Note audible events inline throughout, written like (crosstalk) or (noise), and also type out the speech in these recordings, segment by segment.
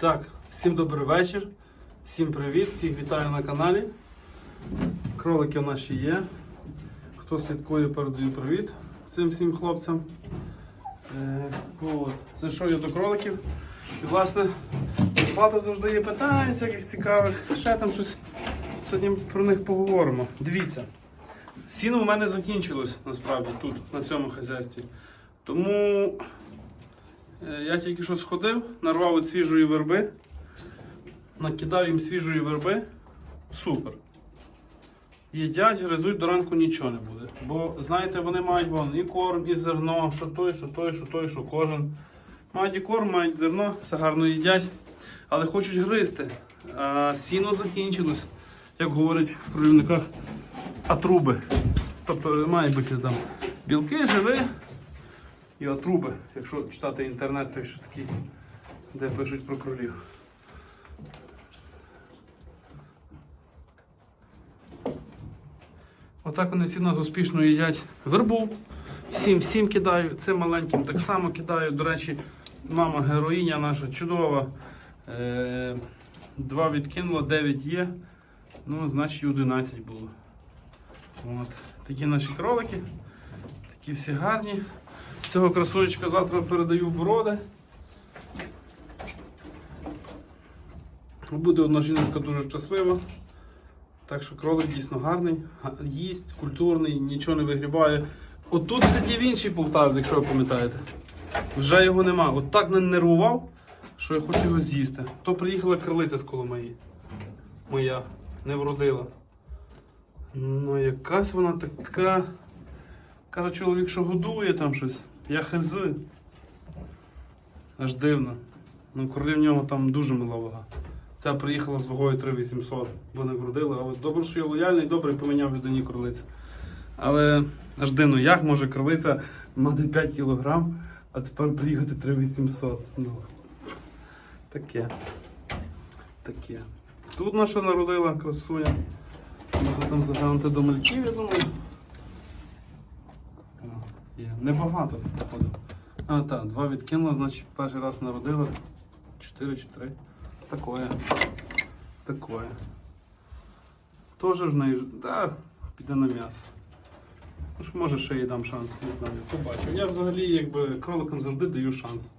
Так, всім добрий вечір, всім привіт, всіх вітаю на каналі. Кролики ще є. Хто слідкує, передаю привіт цим всім хлопцям. Е, от. Зайшов я до кроликів. І власне багато завжди є питань, всяких цікавих. Ще там щось сьогодні про них поговоримо. Дивіться, сіно у мене закінчилось насправді тут, на цьому хазяйстві. Тому Я тільки що сходив, нарвав від свіжої верби, накидав їм свіжої верби. Супер. Їдять, гризуть до ранку нічого не буде. Бо, знаєте, вони мають вон і корм, і зерно, що той, що той, що той, що кожен. Мають і корм, мають зерно, все гарно їдять, але хочуть гризти. А сіно закінчилось, як говорять в пролівниках, атруби. Тобто мають бути там білки, живи, і отруби, якщо читати інтернет, той що такий, де пишуть про кролів. Отак вони всі нас успішно їдять вербу. Всім всім кидаю, цим маленьким так само кидаю. До речі, мама героїня наша чудова. Е, Два відкинула, 9 є. Ну, значить 11 було. От. Такі наші кролики. Такі всі гарні. Цього красунечка завтра передаю в бороди. Буде одна жіночка дуже щаслива. Так що кролик дійсно гарний, їсть, культурний, нічого не вигрібає. Отут сидів інший полтавець, якщо ви пам'ятаєте. Вже його нема. От так не нервував, що я хочу його з'їсти. То приїхала крилиця з Коломиї. Моя, не вродила. Ну, якась вона така. Каже чоловік, що годує там щось. Я хз. Аж дивно. Ну, кролі в нього там дуже мила вага. Ця приїхала з вагою 3800, бо не вродила. Але добре, що я лояльний, добре поміняв людині кролицю. Але аж дивно, як може кролиця мати 5 кг, а тепер приїхати 3800. Ну, таке. Таке. Тут наша народила красуня. Можна там заглянути до мальків, я думаю. Є. Небагато, походу. А, так, два відкинула, значить перший раз народила. Чотири чи три. Такое. Такое. Тоже ж неї. Да, піде на м'ясо. Ну ж, може ще їй дам шанс, не знаю. Побачу. Я взагалі якби кроликам завжди даю шанс.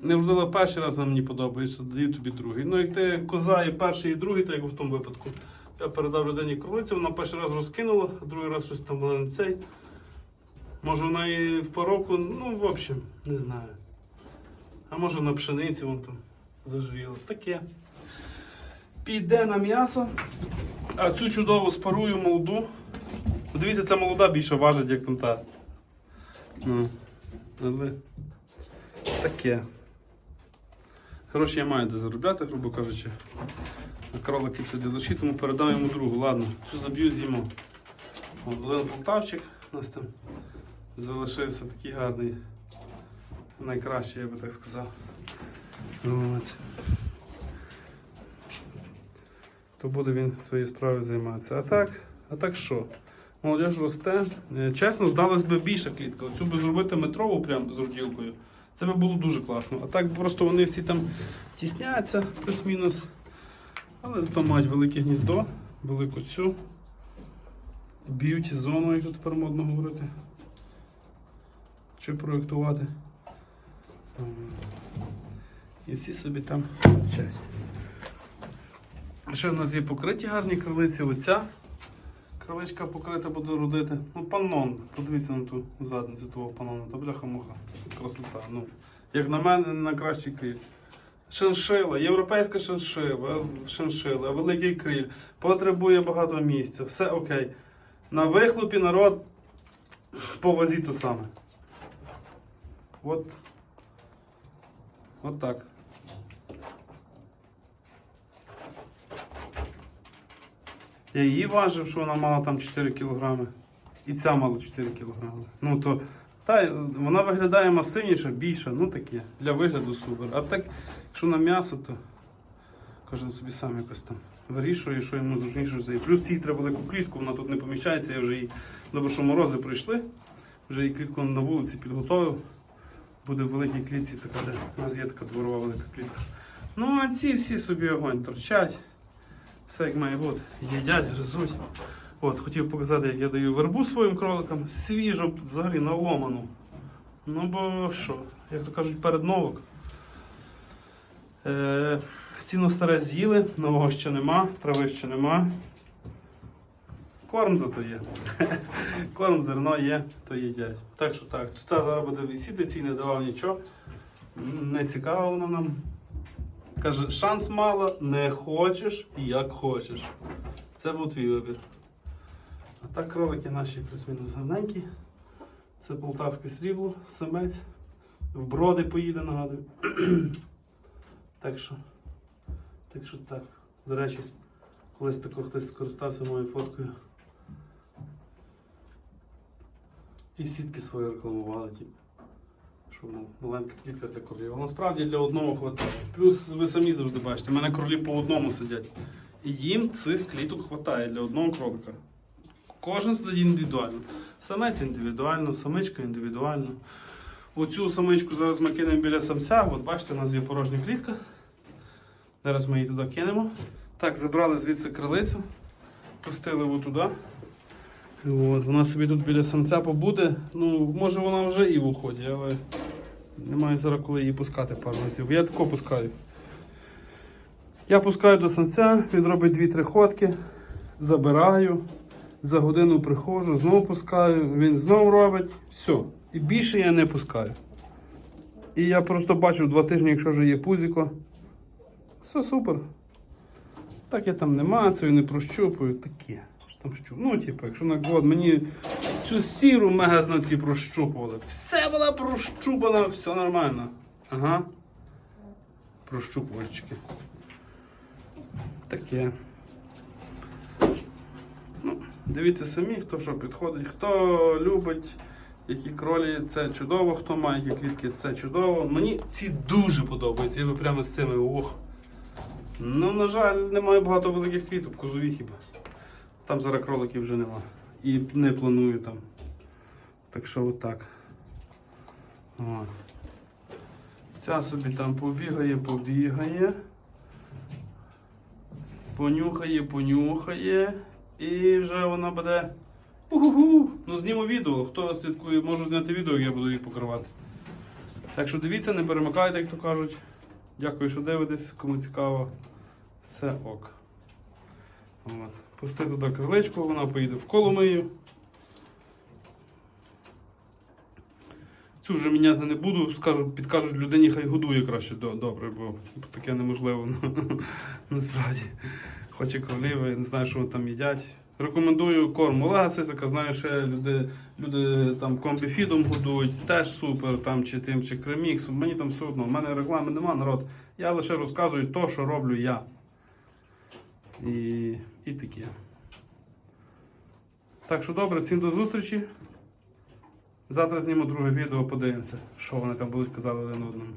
Не вродила перший раз, вона мені подобається, даю тобі другий. Ну, як ти коза і перший, і другий, так як в тому випадку. Я передав людині кролицю, вона перший раз розкинула, а другий раз щось там не цей. Може вона і в пороку, ну, в общем, не знаю. А може на пшениці вон там зажріла. Таке. Піде на м'ясо. А цю чудову спарую молоду. Подивіться, ця молода більше важить, як там та. Ну, але таке. Гроші я маю де заробляти, грубо кажучи. А кролики це ділачі, тому передам йому другу. Ладно, цю заб'ю з'їмо. Один полтавчик у нас там залишився такий гарний. Найкращий, я би так сказав. От. То буде він своєю справою займатися. А так, а так що? Молодіж росте. Е, Чесно, здалось би більша клітка. Оцю би зробити метрову прям з розділкою. Це би було дуже класно. А так просто вони всі там тісняться, плюс-мінус. Але зато мають велике гніздо, велику цю. Б'ють зону, як тепер модно говорити. Чи проєктувати. І всі собі там вчать. Ще в нас є покриті гарні крилиці. Оця криличка покрита буде родити. Ну, панон. Подивіться на ту задницю того панона. Та бляха-муха. Красота. Ну, як на мене, найкращий криль. Шиншила, європейська шиншила, шиншила, великий криль. Потребує багато місця. Все окей. На вихлопі народ по вазі то саме. От. От так. Я її важив, що вона мала там 4 кілограми. І ця мала 4 кілограми. Ну то та, вона виглядає масивніша, більша, ну таке. Для вигляду супер. А так, якщо на м'ясо, то кожен собі сам якось там вирішує, що йому зручніше взяти. Плюс цій треба велику клітку, вона тут не поміщається, я вже її добре, що морози прийшли. Вже її клітку на вулиці підготовив. Буде в великій клітці така, де у нас є така дворова велика клітка. Ну, а ці всі собі огонь торчать. Все як має бути. Їдять, гризуть. От, хотів показати, як я даю вербу своїм кроликам. Свіжу, взагалі наломану. Ну бо що, як то кажуть, перед новок. Е, сіно старе з'їли, нового ще нема, трави ще нема. Корм зато є. (laughs) Корм, зерно є, то їдять. Так що так, тут зараз буде висіти, ці не давав нічого. Не цікаво воно нам. Каже, шанс мало, не хочеш, як хочеш. Це був твій вибір. А так кролики наші плюс-мінус гарненькі. Це полтавське срібло, самець. В броди поїде, нагадую. (clears throat) так що. Так що так. До речі, колись тако хтось скористався моєю фоткою. І сітки свої рекламували, типу. Що ну, маленька клітка для кролів. А насправді для одного хватає. Плюс ви самі завжди бачите, в мене кролі по одному сидять. І їм цих кліток хватає для одного кролика. Кожен сидить індивідуально. Самець індивідуально, самичка індивідуально. Оцю самичку зараз ми кинемо біля самця. От бачите, у нас є порожня клітка. Зараз ми її туди кинемо. Так, забрали звідси крилицю, пустили туди. От, вона собі тут біля самця побуде. Ну, може вона вже і в уході, але немає зараз коли її пускати пару разів. Я тако пускаю. Я пускаю до самця, він робить 2-3 ходки, забираю, за годину приходжу, знову пускаю, він знову робить, все. І більше я не пускаю. І я просто бачу два тижні, якщо вже є пузіко. Все супер. Так я там не мацаю, не прощупую, таке. Що там щуп? Ну, типу, якщо на год мені цю сіру мегазнавці прощупували. Все було прощупано, все нормально. Ага. Прощупувальчики. Таке. Ну, дивіться самі, хто що підходить, хто любить. Які кролі, це чудово, хто має які клітки, це чудово. Мені ці дуже подобаються, я би прямо з цими ох. Ну, на жаль, немає багато великих квіток, козові хіба. Там зараз кроликів вже нема. І не планую там. Так що отак. О. Ця собі там побігає, побігає. Понюхає, понюхає. І вже вона буде. Угу. Ну, зніму відео. Хто слідкує, можу зняти відео, я буду її покривати. Так що дивіться, не перемикайте, як то кажуть. Дякую, що дивитесь, кому цікаво. Все ок. От. Пусти туди крилечко, вона поїде в Коломию. Цю вже міняти не буду, скажу, підкажуть людині, хай годує краще добре, бо таке неможливо (laughs) насправді. Хоче кролів, я не знаю, що вони там їдять. Рекомендую корм Олега Сисика, знаю, що люди, люди там комбіфідом годують, теж супер, там, чи тим, чи креміксом. Мені там все одно. У мене реклами нема, народ. Я лише розказую то, що роблю я. І, і таке. Так що добре, всім до зустрічі. Завтра зніму друге відео, подивимося, що вони там будуть казати один одному.